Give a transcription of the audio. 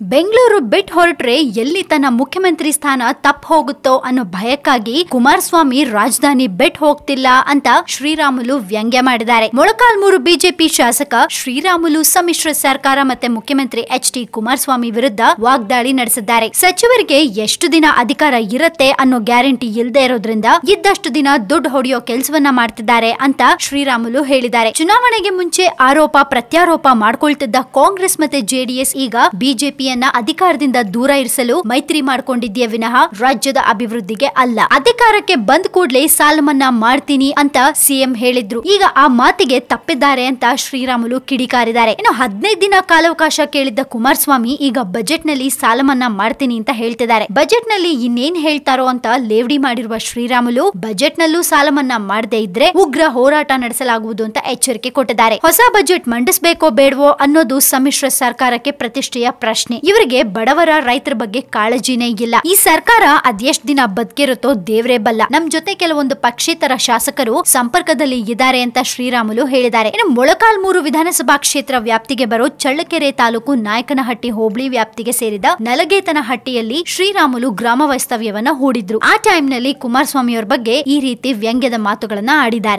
ಬೆಂಗಳೂರು ಬಿಟ್ ಹೊರಟ್ರೆ ಎಲ್ಲಿ ತನ್ನ ಮುಖ್ಯಮಂತ್ರಿ ಸ್ಥಾನ ತಪ್ಪ ಹೋಗುತ್ತೋ ಅನ್ನೋ ಭಯಕ್ಕಾಗಿ ಕುಮಾರಸ್ವಾಮಿ ರಾಜಧಾನಿ ಬೆಟ್ ಹೋಗ್ತಿಲ್ಲ ಅಂತ ಶ್ರೀರಾಮುಲು ವ್ಯಂಗ್ಯ ಮಾಡಿದ್ದಾರೆ. ಮೊಳಕಾಲ್ಮೂರು ಬಿಜೆಪಿ ಶಾಸಕ ಶ್ರೀರಾಮುಲು ಸಮ್ಮಿಶ್ರ ಸರ್ಕಾರ ಮತ್ತೆ ಮುಖ್ಯಮಂತ್ರಿ ಎಚ್ ಡಿ ಕುಮಾರಸ್ವಾಮಿ ವಿರುದ್ಧ ವಾಗ್ದಾಳಿ ನಡೆಸಿದ್ದಾರೆ. ಸಚಿವರಿಗೆ ಎಷ್ಟು ದಿನ ಅಧಿಕಾರ ಇರುತ್ತೆ ಅನ್ನೋ ಗ್ಯಾರಂಟಿ ಇಲ್ಲದೆ ಇರೋದ್ರಿಂದ ಇದ್ದಷ್ಟು ದಿನ ದುಡ್ಡು ಹೊಡೆಯೋ ಕೆಲಸವನ್ನ ಮಾಡ್ತಿದ್ದಾರೆ ಅಂತ ಶ್ರೀರಾಮುಲು ಹೇಳಿದ್ದಾರೆ. ಚುನಾವಣೆಗೆ ಮುಂಚೆ ಆರೋಪ ಪ್ರತ್ಯಾರೋಪ ಮಾಡ್ಕೊಳ್ತಿದ್ದ ಕಾಂಗ್ರೆಸ್ ಮತ್ತೆ ಜೆಡಿಎಸ್ ಈಗ ಬಿಜೆಪಿಯನ್ನ ಅಧಿಕಾರದಿಂದ ದೂರ ಇರಿಸಲು ಮೈತ್ರಿ ಮಾಡ್ಕೊಂಡಿದ್ಯೇ ವಿನಃ ರಾಜ್ಯದ ಅಭಿವೃದ್ಧಿಗೆ ಅಲ್ಲ. ಅಧಿಕಾರಕ್ಕೆ ಬಂದ್ ಕೂಡ್ಲೆ ಸಾಲ ಮನ್ನಾ ಮಾಡ್ತೀನಿ ಅಂತ ಸಿಎಂ ಹೇಳಿದ್ರು. ಈಗ ಆ ಮಾತಿಗೆ ತಪ್ಪಿದ್ದಾರೆ ಅಂತ ಶ್ರೀರಾಮುಲು ಕಿಡಿಕಾರಿದ್ದಾರೆ. ಇನ್ನು ಹದಿನೈದು ದಿನ ಕಾಲಾವಕಾಶ ಕೇಳಿದ್ದ ಕುಮಾರಸ್ವಾಮಿ ಈಗ ಬಜೆಟ್ನಲ್ಲಿ ಸಾಲ ಮನ್ನಾ ಮಾಡ್ತೀನಿ ಅಂತ ಹೇಳ್ತಿದ್ದಾರೆ. ಬಜೆಟ್ನಲ್ಲಿ ಇನ್ನೇನ್ ಹೇಳ್ತಾರೋ ಅಂತ ಲೇವಡಿ ಮಾಡಿರುವ ಶ್ರೀರಾಮುಲು ಬಜೆಟ್ ನಲ್ಲೂ ಸಾಲ ಮನ್ನಾ ಮಾಡದೇ ಇದ್ರೆ ಉಗ್ರ ಹೋರಾಟ ನಡೆಸಲಾಗುವುದು ಅಂತ ಎಚ್ಚರಿಕೆ ಕೊಟ್ಟಿದ್ದಾರೆ. ಹೊಸ ಬಜೆಟ್ ಮಂಡಿಸಬೇಕೋ ಬೇಡವೋ ಅನ್ನೋದು ಸಮ್ಮಿಶ್ರ ಸರ್ಕಾರಕ್ಕೆ ಪ್ರತಿಷ್ಠೆಯ ಪ್ರಶ್ನೆ. ಇವರಿಗೆ ಬಡವರ ರೈತರ ಬಗ್ಗೆ ಕಾಳಜಿನೇ ಇಲ್ಲ. ಈ ಸರ್ಕಾರ ಅದೆಷ್ಟ್ ದಿನ ಬದುಕಿರುತ್ತೋ ದೇವ್ರೇ ಬಲ್ಲ. ನಮ್ ಜೊತೆ ಕೆಲವೊಂದು ಪಕ್ಷೇತರ ಶಾಸಕರು ಸಂಪರ್ಕದಲ್ಲಿ ಇದ್ದಾರೆ ಅಂತ ಶ್ರೀರಾಮುಲು ಹೇಳಿದ್ದಾರೆ. ಇನ್ನು ಮೊಳಕಾಲ್ಮೂರು ವಿಧಾನಸಭಾ ಕ್ಷೇತ್ರ ವ್ಯಾಪ್ತಿಗೆ ಬರೋ ಚಳ್ಳಕೆರೆ ತಾಲೂಕು ನಾಯಕನಹಟ್ಟಿ ಹೋಬಳಿ ವ್ಯಾಪ್ತಿಗೆ ಸೇರಿದ ನಲಗೇತನಹಟ್ಟಿಯಲ್ಲಿ ಶ್ರೀರಾಮುಲು ಗ್ರಾಮ ವಾಸ್ತವ್ಯವನ್ನ ಹೂಡಿದ್ರು. ಆ ಟೈಮ್ನಲ್ಲಿ ಕುಮಾರಸ್ವಾಮಿ ಅವ್ರ ಬಗ್ಗೆ ಈ ರೀತಿ ವ್ಯಂಗ್ಯದ ಮಾತುಗಳನ್ನ ಆಡಿದ್ದಾರೆ.